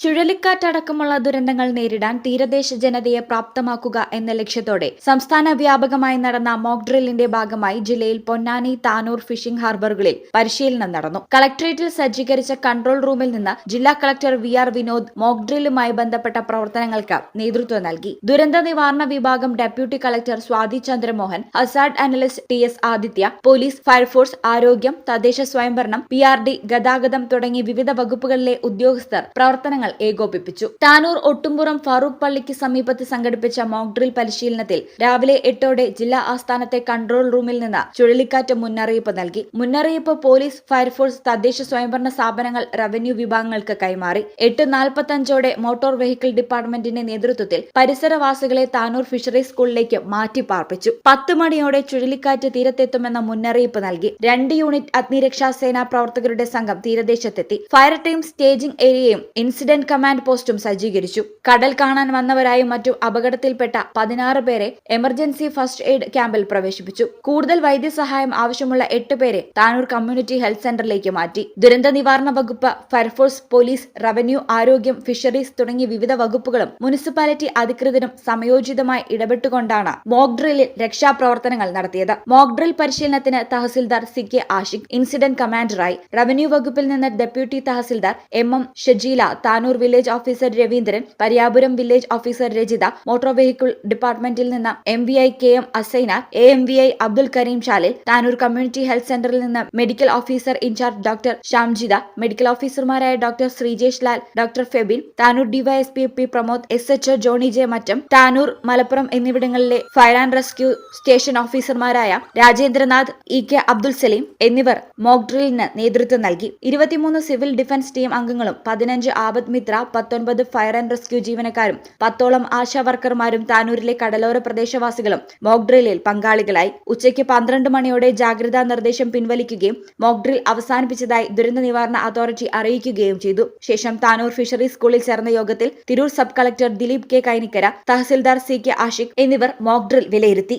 ചുഴലിക്കാറ്റടക്കമുള്ള ദുരന്തങ്ങൾ നേരിടാൻ തീരദേശ ജനതയെ പ്രാപ്തമാക്കുക എന്ന ലക്ഷ്യത്തോടെ സംസ്ഥാന വ്യാപകമായി നടന്ന മോക് ഡ്രില്ലിന്റെ ഭാഗമായി ജില്ലയിൽ പൊന്നാനി താനൂർ ഫിഷിംഗ് ഹാർബറുകളിൽ പരിശീലനം നടന്നു. കളക്ടറേറ്റിൽ സജ്ജീകരിച്ച കൺട്രോൾ റൂമിൽ നിന്ന് ജില്ലാ collector V R Vinod mock ഡ്രില്ലുമായി ബന്ധപ്പെട്ട പ്രവർത്തനങ്ങൾക്ക് നേതൃത്വം നൽകി. ദുരന്ത നിവാരണ വിഭാഗം deputy collector Swathi Chandramohan hazard analyst T S Adithya police fire force ആരോഗ്യം തദ്ദേശ സ്വയംഭരണം പി ആർ ഡി ഗതാഗതം തുടങ്ങി വിവിധ വകുപ്പുകളിലെ ഉദ്യോഗസ്ഥർ പ്രവർത്തനങ്ങൾ ഏകോപിപ്പിച്ചു. താനൂർ ഒട്ടുംപുറം ഫാറൂഖ് പള്ളിക്ക് സമീപത്ത് സംഘടിപ്പിച്ച മോക്ക് ഡ്രിൽ പരിശീലനത്തിൽ രാവിലെ എട്ടോടെ ജില്ലാ ആസ്ഥാനത്തെ കൺട്രോൾ റൂമിൽ നിന്ന് ചുഴലിക്കാറ്റ് മുന്നറിയിപ്പ് നൽകി. മുന്നറിയിപ്പ് പോലീസ് ഫയർഫോഴ്സ് തദ്ദേശ സ്വയംഭരണ സ്ഥാപനങ്ങൾ റവന്യൂ വിഭാഗങ്ങൾക്ക് കൈമാറി. എട്ട് നാൽപ്പത്തഞ്ചോടെ മോട്ടോർ വെഹിക്കിൾ ഡിപ്പാർട്ട്മെന്റിന്റെ നേതൃത്വത്തിൽ പരിസരവാസികളെ താനൂർ ഫിഷറീസ് സ്കൂളിലേക്ക് മാറ്റി പാർപ്പിച്ചു പത്ത് മണിയോടെ ചുഴലിക്കാറ്റ് തീരത്തെത്തുമെന്ന മുന്നറിയിപ്പ് നൽകി. രണ്ട് യൂണിറ്റ് അഗ്നിരക്ഷാ സേനാ പ്രവർത്തകരുടെ സംഘം തീരദേശത്തെത്തി. ഫയർ ടീം സ്റ്റേജിംഗ് ഏരിയയും ഇൻസിഡന്റ് കമാൻഡ് പോസ്റ്റും സജ്ജീകരിച്ചു. കടൽ കാണാൻ വന്നവരായും മറ്റു അപകടത്തിൽപ്പെട്ട പതിനാറ് പേരെ എമർജൻസി ഫസ്റ്റ് എയ്ഡ് ക്യാമ്പിൽ പ്രവേശിപ്പിച്ചു. കൂടുതൽ വൈദ്യസഹായം ആവശ്യമുള്ള എട്ട് പേരെ താനൂർ കമ്മ്യൂണിറ്റി ഹെൽത്ത് സെന്ററിലേക്ക് മാറ്റി. ദുരന്ത നിവാരണ വകുപ്പ് ഫയർഫോഴ്സ് പോലീസ് റവന്യൂ ആരോഗ്യം ഫിഷറീസ് തുടങ്ങിയ വിവിധ വകുപ്പുകളും മുനിസിപ്പാലിറ്റി അധികൃതരും സമയോചിതമായി ഇടപെട്ടുകൊണ്ടാണ് മോക്ക് ഡ്രില്ലിൽ രക്ഷാപ്രവർത്തനങ്ങൾ നടത്തിയത്. മോക്ക് ഡ്രിൽ പരിശീലനത്തിന് tahsildar C K Ashiq incident കമാൻഡറായി. Revenue വകുപ്പിൽ നിന്ന് deputy tahsildar M M Shajeela Tanur village officer Raveendran Pariyapuram village officer Rajitha motor vehicle ഡിപ്പാർട്ട്മെന്റിൽ നിന്ന് M V I K M Assainar A M V I Abdul Kareem Shalil Tanur community health സെന്ററിൽ നിന്ന് medical officer in charge doctor Shamjitha medical ഓഫീസർമാരായ doctor Sreejesh Lal doctor Febin Tanur DYSP P Pramod S H Johnny J Mattam Tanur Malappuram എന്നിവിടങ്ങളിലെ fire and rescue station ഓഫീസർമാരായ Rajendranath E K Abdul Saleem എന്നിവർ mock ഡ്രില്ലിന് നേതൃത്വം നൽകി. ഇരുപത്തിമൂന്ന് civil defence team അംഗങ്ങളും പതിനഞ്ച് ആപത് മിത്ര പത്തൊൻപത് ഫയർ ആൻഡ് റെസ്ക്യൂ ജീവനക്കാരും പത്തോളം ആശാ വർക്കർമാരും താനൂരിലെ കടലോര പ്രദേശവാസികളും മോക്ഡ്രില്ലിൽ പങ്കാളികളായി. ഉച്ചയ്ക്ക് പന്ത്രണ്ട് മണിയോടെ ജാഗ്രതാ നിർദ്ദേശം പിൻവലിക്കുകയും മോക്ഡ്രിൽ അവസാനിപ്പിച്ചതായി ദുരന്ത നിവാരണ അതോറിറ്റി അറിയിക്കുകയും ചെയ്തു. ശേഷം താനൂർ ഫിഷറീസ് സ്കൂളിൽ ചേർന്ന യോഗത്തിൽ Tirur sub collector Dileep K Kainikkara tahsildar C K Ashiq എന്നിവർ മോക്ഡ്രിൽ വിലയിരുത്തി.